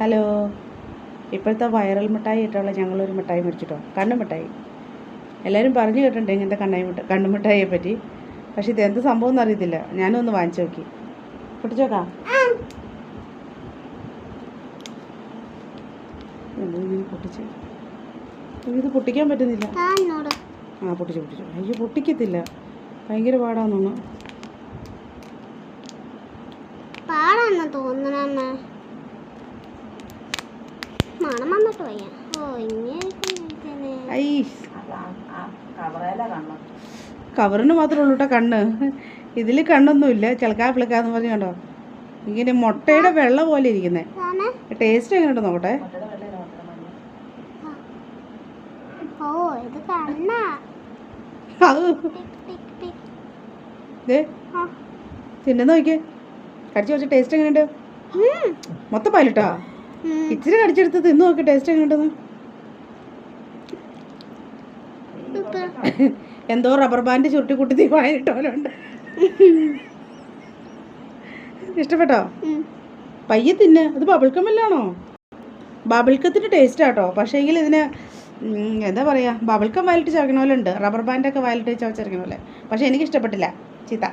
Hello. ഇപ്പോഴത്തെ viral മിഠായി ആയിട്ടുള്ള ഞങ്ങളൊരു മിഠായി മേടിച്ചിട്ടോ. കണ്ണു മിഠായി. എല്ലാവരും പറഞ്ഞു കേട്ടിട്ടുണ്ട് ഇങ്ങനത്തെ കണ്ണായി മിഠായി കണ്ണു മിഠായിയെ പറ്റി. പക്ഷേ ഇത് എന്ത് സംഭവം എന്നറിയത്തില്ല ഞാനും ഒന്ന് വാങ്ങിച്ചു നോക്കി. പൊട്ടിച്ചോക്കാം? പൊട്ടിച്ച്. ഇത് പൊട്ടിക്കാൻ പറ്റുന്നില്ല. ആ പൊട്ടിച്ചു പൊട്ടിച്ചു. അയ്യോ പൊട്ടിക്കത്തില്ല. ഭയങ്കര പാടാന്നു തോന്നുന്നു. മണം വന്നിട്ട് വയ്യ ഓ ഇനി ഐ. കവറിന് മാത്രമേ ഉള്ളൂ കേട്ടോ കണ്ണ്. ഇതിൽ കണ്ണൊന്നുമില്ല. ചിലക്കാ പിളക്കാന്ന് പറഞ്ഞു കണ്ടോ? ഇങ്ങനെ മുട്ടയുടെ വെള്ള പോലെ ഇരിക്കുന്നേ. ടേസ്റ്റ് എങ്ങനെയുണ്ട് നോക്കട്ടെ. തിന്നുന്ന നോക്കിയേ. കടിച്ചു കുറച്ച് ടേസ്റ്റ് എങ്ങനെയുണ്ട്. മൊത്തം പാലിട്ടാ. ഇച്ചിരി കടിച്ചെടുത്ത് തിന്നു നോക്കി ടേസ്റ്റ് എങ്ങനെയുണ്ടെന്ന് എന്തോ റബ്ബർ ബാൻഡ് ചുരുട്ടി കുട്ടി വായിട്ട പോലെ ഉണ്ട് ഇഷ്ടപ്പെട്ടോ. പയ്യെ തിന്ന്. അത് ബബിൾക്കം വല്ലാണോ ബബിൾക്കത്തിന്റെ ടേസ്റ്റ് ആട്ടോ. പക്ഷേങ്കിൽ ഇതിന് എന്താ പറയുക ബബിൾക്കം വയലിട്ട് ചേർക്കണ പോലെ ഉണ്ട് റബ്ബർ ബാൻഡൊക്കെ വയലിട്ട് ചവച്ചരക്കണ പോലെ പക്ഷേ എനിക്ക് ഇഷ്ടപ്പെട്ടില്ല ചീത്ത.